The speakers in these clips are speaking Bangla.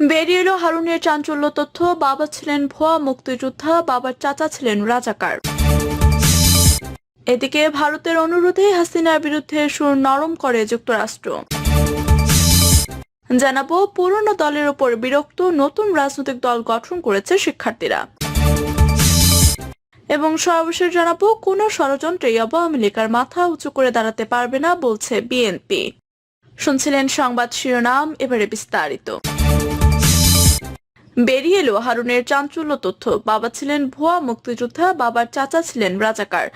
বেরিয়ে এলো হারুনের চাঞ্চল্য তথ্য। বাবা ছিলেন ভুয়া মুক্তিযোদ্ধা, বাবার চাচা ছিলেন রাজাকার। এদিকে ভারতের অনুরোধে হাসিনার বিরুদ্ধে সুর নরম করে যুক্তরাষ্ট্র। জানাব, পুরনো দলের ওপর বিরক্ত নতুন রাজনৈতিক দল গঠন করেছে শিক্ষার্থীরা। এবং সর্বশেষ জানাব, কোন ষড়যন্ত্রে আওয়ামী লীগের মাথা উঁচু করে দাঁড়াতে পারবে না, বলছে বিএনপি। শুনছিলেন সংবাদ শিরোনাম, এবারে বিস্তারিত। বেরিয়ে এলো হারুনের চাঞ্চল্য তথ্য। বাবা ছিলেন ভুয়া মুক্তিযোদ্ধা, বাবার চাচা ছিলেন রাজাকার।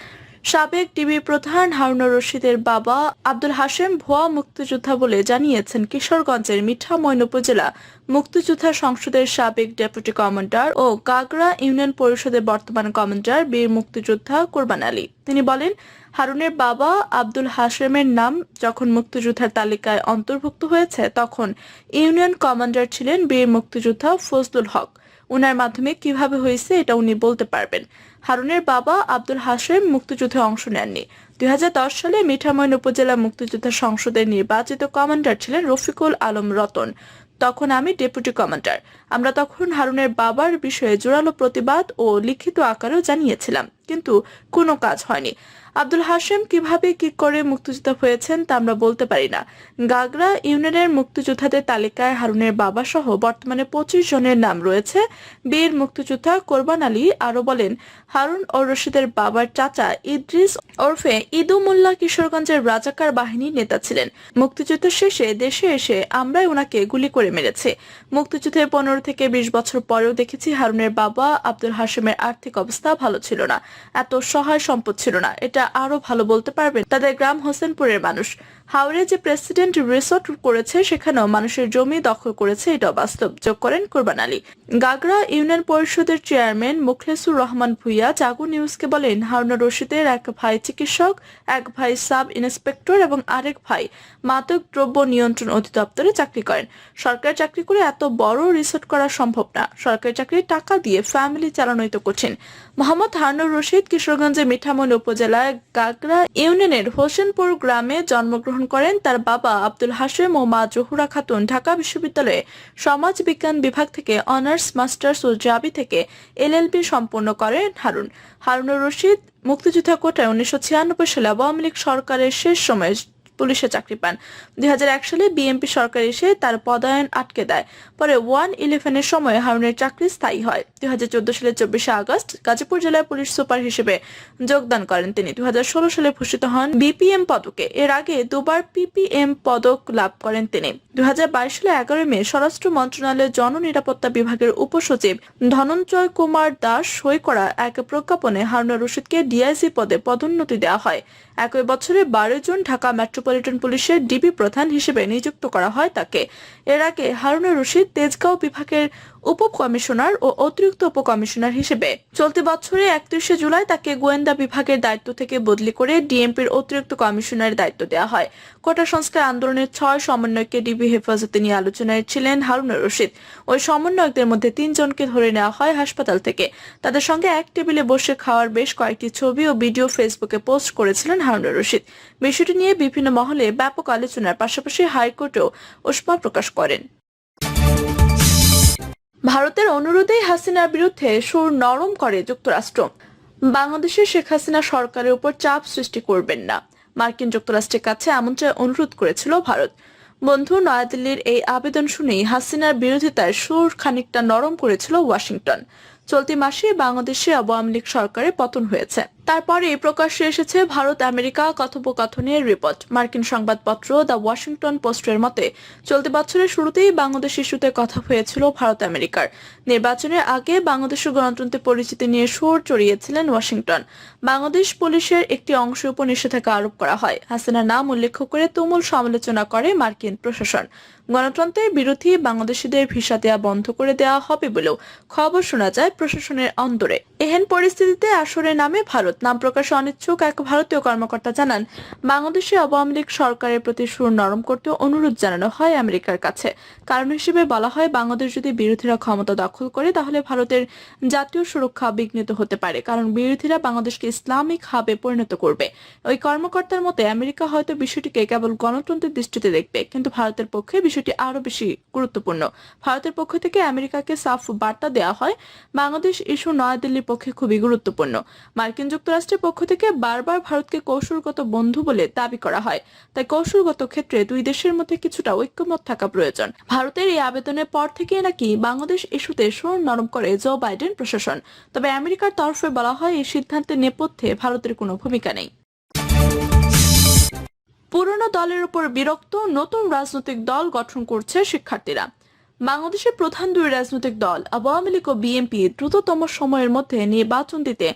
সাবেক ডিবি প্রধান হারুনুর রশিদের বাবা আব্দুল হাশেম ভুয়া মুক্তিযোদ্ধা বলে জানিয়েছেন কিশোরগঞ্জের মিঠামইন উপজেলা। মুক্তিযোদ্ধা সংসদের সাবেক ডেপুটি কমান্ডার ও গাগরা ইউনিয়ন পরিষদের বর্তমান কমান্ডার বীর মুক্তিযোদ্ধা কোরবান আলী। তিনি বলেন হারুনের বাবা আব্দুল হাশেমের নাম যখন মুক্তিযোদ্ধার তালিকায় অন্তর্ভুক্ত হয়েছে, তখন ইউনিয়ন কমান্ডার ছিলেন বীর মুক্তিযোদ্ধা ফজলুল হক। উনার মাধ্যমে কীভাবে হয়েছে এটা উনি বলতে পারবেন। হারুনের বাবা আব্দুল হাশেম মুক্তিযুদ্ধে অংশ নেননি। দু হাজার দশ সালে মিঠামইন উপজেলা মুক্তিযোদ্ধা সংসদের নির্বাচিত কমান্ডার ছিলেন রফিকুল আলম রতন। তখন আমি ডেপুটি কমান্ডার। আমরা তখন হারুনের বাবার বিষয়ে জোরালো প্রতিবাদ ও লিখিত আকারেও জানিয়েছিলাম, কিন্তু কোনো কাজ হয়নি। আব্দুল হাশেম কীভাবে কি করে মুক্তিযোদ্ধা হয়েছেন তা আমরা বলতে পারি না। গাগরা ইউনিয়নের মুক্তিযোদ্ধাদের তালিকায় হারুনের বাবা সহ বর্তমানে পঁচিশ জনের নাম রয়েছে। বীর মুক্তিযোদ্ধা কোরবান আলী আরও বলেন, হারুন ও রশিদের বাবার চাচা ইদ্রিস ওরফে ইদু কিশোরগঞ্জের রাজাকার বাহিনীর নেতা ছিলেন। মুক্তিযুদ্ধ শেষে দেশে এসে আমরাই ওনাকে গুলি করে মেরেছে। মুক্তিযুদ্ধের পনেরো থেকে বিশ বছর পরেও দেখেছি হারুনের বাবা আব্দুল হাশেমের আর্থিক অবস্থা ভালো ছিল না। এত সহায় সম্পদ ছিল না। এটা আরও ভালো বলতে পারবেন। তাদের গ্রাম হোসেনপুরের মানুষ। হাওড়ে যে প্রেসিডেন্ট রিসোর্ট করেছে, সেখানেও মানুষের জমি দখল করেছে এটা বাস্তব। যোগ করেন কোরবান আলী। গাগরা ইউনিয়ন পরিষদের চেয়ারম্যান মুখলেসুর রহমান ভুইয়া জাগু নিউজকে বলেন হারুনা রশিদের এক ভাই চিকিৎসক, এক ভাই সাব ইন্সপেক্টর এবং আরেক ভাই মাদক দ্রব্য নিয়ন্ত্রণ অধিদপ্তরে চাকরি করেন। সরকারি চাকরি করে এত বড় রিসোর্ট করা সম্ভব না। সরকারি চাকরির টাকা দিয়ে ফ্যামিলি চালানোই তো কঠিন। মোহাম্মদ হারুনুর রশিদ কিশোরগঞ্জের মিঠামইন উপজেলায় গাগরা ইউনিয়নের হোসেনপুর গ্রামে জন্মগ্রহণ করেন তার বাবা আব্দুল হাশেম ও মা জহুরা খাতুন। ঢাকা বিশ্ববিদ্যালয়ে সমাজ বিজ্ঞান বিভাগ থেকে অনার্স, মাস্টার্স ও জাবি থেকে এলএলবি সম্পন্ন করেন হারুন। হারুনুর রশিদ, মুক্তিযোদ্ধা কোটায় উনিশশো ছিয়ানব্বই সালে আওয়ামী লীগ সরকারের শেষ সময়ে পুলিশে চাকরি পান। দুই হাজার এক সালে বিএনপি সরকার এসে তার পদায়ন আটকে দেয়। পরে ওয়ান ইলেভেনের সময় হারুনের চাকরি স্থায়ী হয়। দুই সালের চব্বিশে আগস্ট গাজীপুর জেলায় পুলিশ সুপার হিসেবে যোগদান করেন তিনি। দুই সালে ভূষিত হন বিপিএম পদকে। এর আগে দুবার পিপিএম পদক লাভ করেন তিনি। দুই সালে এগারোই মে স্বরাষ্ট্র মন্ত্রণালয়ের জননিরাপত্তা বিভাগের উপসচিব ধনঞ্জয় কুমার দাস সই করা এক প্রজ্ঞাপনে হারুনা রশিদকে ডিআইসি পদে পদোন্নতি দেওয়া হয়। একই বছরে বারো জন ঢাকা মেট্রোপলিটন পুলিশের ডিবি প্রধান হিসেবে নিযুক্ত করা হয় তাকে। এর আগে হারুনুর রশিদ তেজগাঁও বিভাগের উপ কমিশনার ও অতিরিক্ত উপ কমিশনার হিসেবে চলতি বছরে একত্রিশে জুলাই তাকে গোয়েন্দা বিভাগের দায়িত্ব থেকে বদলি করে ডিএমপির অতিরিক্ত কমিশনারের দায়িত্ব দেওয়া হয়। কোটা সংস্কার আন্দোলনের ছয় সমন্বয়কে ডিবি হেফাজতে নিয়ে আলোচনায় ছিলেন হারুনা রশিদ। ওই সমন্বয়কদের মধ্যে তিনজনকে ধরে নেওয়া হয় হাসপাতাল থেকে। তাদের সঙ্গে এক টেবিলে বসে খাওয়ার বেশ কয়েকটি ছবি ও ভিডিও ফেসবুকে পোস্ট করেছিলেন হারুনা রশিদ। বিষয়টি নিয়ে বিভিন্ন মহলে ব্যাপক আলোচনার পাশাপাশি হাইকোর্টেও উষ্মা প্রকাশ করেন। ভারতের অনুরোধেই হাসিনার বিরুদ্ধে সুর নরম করে যুক্তরাষ্ট্র। বাংলাদেশের শেখ হাসিনা সরকারের উপর চাপ সৃষ্টি করবেন না। মার্কিন যুক্তরাষ্ট্রের কাছে এমনটাই অনুরোধ করেছিল ভারত। বন্ধু, নয়াদিল্লির এই আবেদন শুনেই হাসিনার বিরোধিতায় সুর খানিকটা নরম করেছিল ওয়াশিংটন। চলতি মাসে বাংলাদেশে আওয়ামী লীগ সরকারের পতন হয়েছে। তারপরে প্রকাশ্যে এসেছে ভারত, আমেরিকা, কথোপকথনের রিপোর্ট। মার্কিন সংবাদপত্র দ্য ওয়াশিংটন পোস্টের মতে, চলতি বছরের শুরুতেই বাংলাদেশ ইস্যুতে কথা হয়েছিল ভারত, আমেরিকার। নির্বাচনের আগে বাংলাদেশের গণতন্ত্রের পরিচিতি নিয়ে সুর চড়িয়েছিলেন ওয়াশিংটন। বাংলাদেশ পুলিশের একটি অংশের উপর নিষেধাজ্ঞা আরোপ করা হয়। হাসিনার নাম উল্লেখ করে তুমুল সমালোচনা করে মার্কিন প্রশাসন। গণতন্ত্রের বিরোধী বাংলাদেশিদের ভিসা দেওয়া বন্ধ করে দেওয়া হবে বলেও খবর শোনা যায় প্রশাসনের অন্দরে। এহেন পরিস্থিতিতে আসরের নামে ভারত ভারত। নাম প্রকাশে অনিচ্ছুক এক ভারতীয় কর্মকর্তা জানান, বাংলাদেশে আওয়ামী লীগ সরকারের প্রতি সুর নরম করতে অনুরোধ জানানো হয় আমেরিকার কাছে। কারণ হিসেবে বলা হয়, বাংলাদেশ যদি বিরোধীরা ক্ষমতা দখল করে, তাহলে ভারতের জাতীয় সুরক্ষা বিঘ্নিত হতে পারে। কারণ বিরোধীরা বাংলাদেশকে ইসলামিক হাবে পরিণত করবে। ওই কর্মকর্তার মতে, আমেরিকা হয়তো বিষয়টিকে কেবল গণতন্ত্রের দৃষ্টিতে দেখবে, কিন্তু ভারতের পক্ষে বিষয়টি আরও বেশি গুরুত্বপূর্ণ। ভারতের পক্ষ থেকে আমেরিকাকে সাফ বার্তা দেওয়া হয়, বাংলাদেশ ইস্যু নয়াদিল্লির পক্ষে খুবই গুরুত্বপূর্ণ। মার্কিন যুক্তরাষ্ট্রের পক্ষ থেকে বারবার ভারতকে কৌশলগত বন্ধু বলে দাবি করা হয়। তাই কৌশলগত ক্ষেত্রে দুই দেশের মধ্যে কিছুটা ঐক্যমত থাকা প্রয়োজন। ভারতের এই আবেদনের পর থেকে নাকি বাংলাদেশ ইস্যুতে সুর নরম করে জো বাইডেন প্রশাসন। তবে আমেরিকার তরফে বলা হয় এই সিদ্ধান্তের নেপথ্যে ভারতের কোনো ভূমিকা নেই। পুরনো দলের উপর বিরক্ত নতুন রাজনৈতিক দল গঠন করছে শিক্ষার্থীরা। বাংলাদেশের প্রধান দুই রাজনৈতিক দল আওয়ামী লীগ ও বিএনপি, দ্রুততম সময়ের মধ্যে নির্বাচন দিতে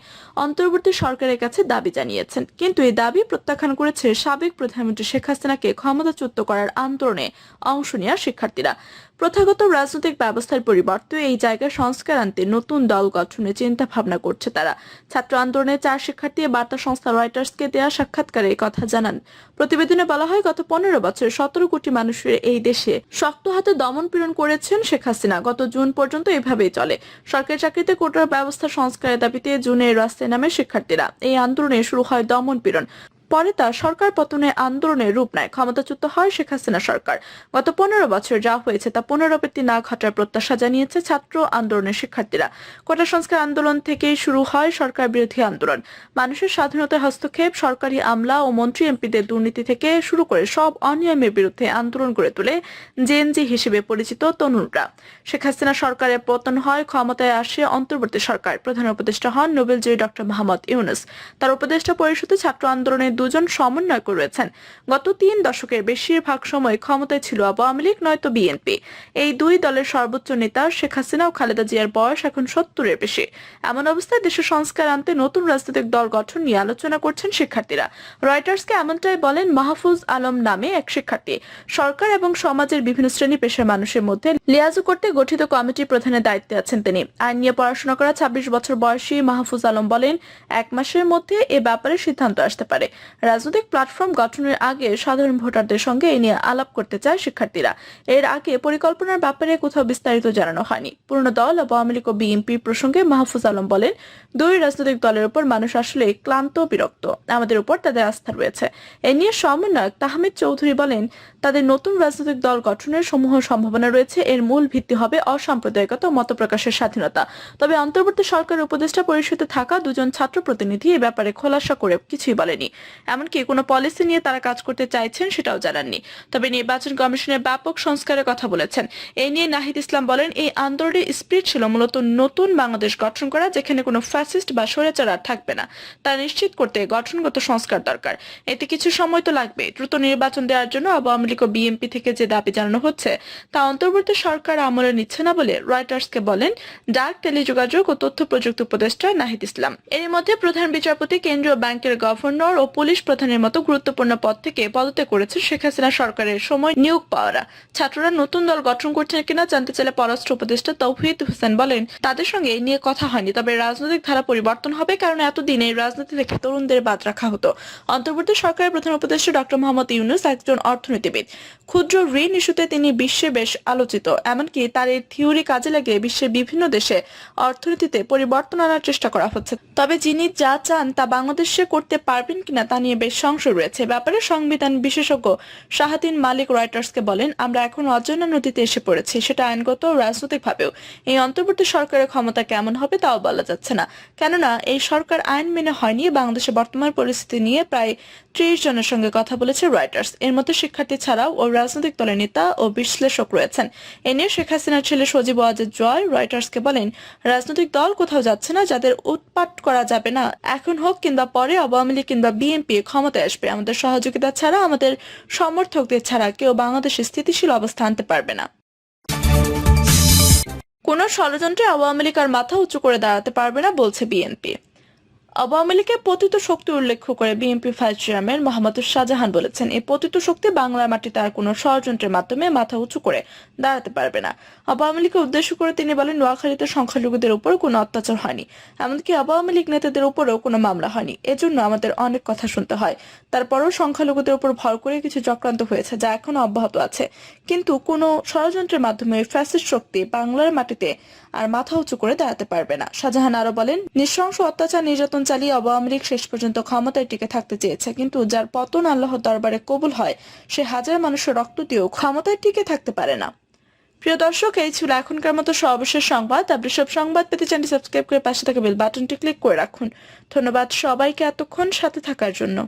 অন্তর্বর্তী সরকারের কাছে দাবি জানিয়েছেন। কিন্তু এই দাবি প্রত্যাখ্যান করেছে সাবেক প্রধানমন্ত্রী শেখ হাসিনাকে ক্ষমতাচ্যুত করার আন্দোলনে অংশ নেওয়া শিক্ষার্থীরা। প্রথাগত রাজনৈতিক ব্যবস্থার পরিবর্তে এই জায়গায় সংস্কার আনতে নতুন দল গঠনের চিন্তা ভাবনা করছে তারা। ছাত্র আন্দোলনের চার শিক্ষার্থী বার্তা সংস্থা রয়টার্সকে দেওয়া সাক্ষাৎকারে কথা জানান। প্রতিবেদনে বলা হয়, গত পনেরো বছরে সতেরো কোটি মানুষের এই দেশে শক্ত হাতে দমন পীড়ন করেছেন শেখ হাসিনা। গত জুন পর্যন্ত এভাবেই চলে। সরকারি চাকরিতে কোটার ব্যবস্থা সংস্কারের দাবিতে জুনে রাস্তায় নামে শিক্ষার্থীরা। এই আন্দোলনে শুরু হয় দমন পীড়ন। পরে তা সরকার পতনের আন্দোলনের রূপ নেয়। ক্ষমতাচ্যুত হয় শেখ হাসিনা সরকার। গত পনেরো বছর যা হয়েছে তা পুনরাবৃত্তি না ঘটার প্রত্যাশা জানিয়েছে ছাত্র আন্দোলনের শিক্ষার্থীরা। কোটা সংস্কার আন্দোলন থেকেই শুরু হয় সরকার বিরোধী আন্দোলন। মানুষের স্বাধীনতার হস্তক্ষেপ, সরকারি আমলা ও মন্ত্রী এমপিদের দুর্নীতি থেকে শুরু করে সব অনিয়মের বিরুদ্ধে আন্দোলন গড়ে তোলে জেএনজি হিসেবে পরিচিত তনুররা শেখ হাসিনা সরকারের পতন হয়, ক্ষমতায় আসে অন্তর্বর্তী সরকার। প্রধান উপদেষ্টা হন নোবেলজয়ী ডক্টর মোহাম্মদ ইউনুস। তার উপদেষ্টা পরিষদে ছাত্র আন্দোলনের দুজন সমন্বয়ক রয়েছেন গত তিন দশকের বেশিরভাগ সময় ক্ষমতায় ছিল আওয়ামী লীগ, নয়তো বিএনপি। এই দুই দলের সর্বোচ্চ নেতা শেখ হাসিনা ও খালেদা জিয়ার বয়স এখন সত্তরের বেশি। এমন অবস্থায় দেশের সংস্কার আনতে নতুন রাজনৈতিক দল গঠন নিয়ে আলোচনা করছেন শিক্ষার্থীরা। রয়টার্সকে এমনটাই বলেন মাহফুজ আলম নামে এক শিক্ষার্থী। সরকার এবং সমাজের বিভিন্ন শ্রেণি পেশার মানুষের মধ্যে লিয়াজু করতে গঠিত কমিটি প্রধানের দায়িত্বে আছেন তিনি। আইন নিয়ে পড়াশোনা করা ছাব্বিশ বছর বয়সী মাহফুজ আলম বলেন, এক মাসের মধ্যে এ ব্যাপারে সিদ্ধান্ত আসতে পারে। রাজনৈতিক প্ল্যাটফর্ম গঠনের আগে সাধারণ ভোটারদের সঙ্গে এ নিয়ে আলাপ করতে চায় শিক্ষার্থীরা। এর আগে পরিকল্পনার ব্যাপারে কোথাও বিস্তারিত জানানো হয়নি। পুরনো দল আওয়ামী লীগ ও বিএনপি প্রসঙ্গে মাহফুজ আলম বলেন, দুই রাজনৈতিক দলের উপর মানুষ আসলে ক্লান্ত, বিরক্ত। আমাদের উপর তাদের আস্থা রয়েছে। এ নিয়ে সমন্বয়ক তাহমিদ চৌধুরী বলেন, তাদের নতুন রাজনৈতিক দল গঠনের সমূহ সম্ভাবনা রয়েছে। এর মূল ভিত্তি হবে অসাম্প্রদায়িকতা মত প্রকাশের স্বাধীনতা। তবে অন্তর্বর্তী সরকার উপদেষ্টা পরিষদে থাকা দুজন ছাত্র প্রতিনিধি এ ব্যাপারে খোলাসা করে কিছুই বলেনি। এমনকি কোনো পলিসি নিয়ে তারা কাজ করতে চাইছেন সেটাও জানাননি। তবে নির্বাচন কমিশনের ব্যাপক সংস্কারের কথা বলেছেন। এই নিয়ে নাহিদ ইসলাম বলেন, এই আন্দোলনের স্পিরিট ছিল মূলত নতুন বাংলাদেশ গঠন করা, যেখানে কোনো ফ্যাসিস্ট বা স্বৈরাচার থাকবে না। তা নিশ্চিত করতে গঠনগত সংস্কার দরকার। এতে কিছু সময় তো লাগবে। দ্রুত নির্বাচন দেওয়ার জন্য আওয়ামী লীগ ও বিএনপি থেকে যে দাবি জানানো হচ্ছে, তা অন্তর্বর্তী সরকার আমলে নিচ্ছে না বলে রয়টার্সকে বলেন ডাক, টেলিযোগাযোগ ও তথ্য প্রযুক্তি উপদেষ্টা নাহিদ ইসলাম। এর মধ্যে প্রধান বিচারপতি, কেন্দ্রীয় ব্যাংকের গভর্নর ও পুলিশ প্রধানের মতো গুরুত্বপূর্ণ পদ থেকে পদত্যাগ করেছে শেখ হাসিনা সরকারের সময় নিয়োগ পাওয়ারা। ছাত্ররা নতুন দল গঠন করছেন কিনা জানতে চাইলে পররাষ্ট্র উপদেষ্টা তৌহিদ হোসেন বলেন, তাদের সঙ্গে এই নিয়ে কথা হয়নি, তবে রাজনৈতিক ধারা পরিবর্তন হবে কারণ এতদিন এই রাজনীতি থেকে তরুণদের বাদ রাখা হতো। অন্তর্বর্তী সরকারের প্রধান উপদেষ্টা ডক্টর মোহাম্মদ ইউনুস একজন অর্থনীতিবিদ। ক্ষুদ্র ঋণ ইস্যুতে তিনি বিশ্বে বেশ আলোচিত, এমনকি তার এই থিওরি কাজে লাগে বিশ্বের বিভিন্ন দেশে অর্থনীতিতে পরিবর্তন আনার চেষ্টা করা হচ্ছে। তবে যিনি যা চান তা বাংলাদেশে করতে পারবেন কিনা তা নিয়ে বেশ সংশয় রয়েছে। ব্যাপারে সংবিধান বিশেষজ্ঞ শাহাদিন মালিক রয়টার্সকে বলেন, আমরা এখন অজানা নদীতে এসে পড়েছি, সেটা আইনগত ও রাজনৈতিকভাবেও। এই অন্তর্বর্তী সরকারের ক্ষমতা কেমন হবে তাও বলা যাচ্ছে না। কেননা, এই সরকার আইন মেনে হয়নি, বাংলাদেশের বর্তমান পরিস্থিতি নিয়ে প্রায় ত্রিশ জনের সঙ্গে কথা বলেছে রয়টার্স এর মধ্যে শিক্ষার্থী ছাড়াও ও রাজনৈতিক দলের নেতা ও বিশ্লেষক রয়েছেন। এ নিয়ে শেখ হাসিনার ছেলে সজীব ওয়াজেদ জয় রয়টার্সকে বলেন, রাজনৈতিক দল কোথাও যাচ্ছে না, যাদের উৎপাট করা যাবে না। এখন হোক কিংবা পরে আওয়ামী লীগ কিংবা বিএনপি ক্ষমতায় আসবে। আমাদের সহযোগিতা ছাড়া আমাদের সমর্থকদের ছাড়া কেউ বাংলাদেশে স্থিতিশীল অবস্থা আনতে পারবে না। কোন ষড়যন্ত্রে আওয়ামী লীগ আর মাথা উঁচু করে দাঁড়াতে পারবে না, বলছে বিএনপি। আওয়ামী লীগের পতিত শক্তি উল্লেখ করে BNP vice chairman Mohammad Shahjahan বলেছেন, এই পতিত শক্তি বাংলার মাটিতে আর কোনো ষড়যন্ত্রের মাধ্যমে মাথা উঁচু করে দাঁড়াতে পারবে না। আওয়ামী লীগকে উদ্দেশ্য করে তিনি বলেন, নোয়াখালীতে সংখ্যালঘুদের উপর কোনো অত্যাচার হয়নি, এমনকি আওয়ামী লীগ নেতাদের উপরেও কোনো মামলা হয়নি। এজন্য আমাদের অনেক কথা শুনতে হয়। তারপরও সংখ্যালঘুদের উপর ভর করে কিছু চক্রান্ত হয়েছে যা এখনও অব্যাহত আছে। কিন্তু কোনো ষড়যন্ত্রের মাধ্যমে ফ্যাসিস্ট শক্তি বাংলার মাটিতে আর মাথা উঁচু করে দাঁড়াতে পারবে না। শাহজাহান আরও বলেন, নৃশংস অত্যাচার, নির্যাতন চালিয়ে আওয়ামী লীগ শেষ পর্যন্ত ক্ষমতায় টিকে থাকতে চেয়েছে। কিন্তু যার পতন আল্লাহ দরবারে কবুল হয়, সে হাজার মানুষের রক্ত দিয়েও ক্ষমতায় টিকে থাকতে পারে না। প্রিয় দর্শক, এই ছিল এখনকার মতো সর্বশেষ সংবাদ। আপনি সব সংবাদ পেতে চ্যানেল সাবস্ক্রাইব করে পাশে থাকা বেল বাটনটি ক্লিক করে রাখুন। ধন্যবাদ সবাইকে এতক্ষণ সাথে থাকার জন্য।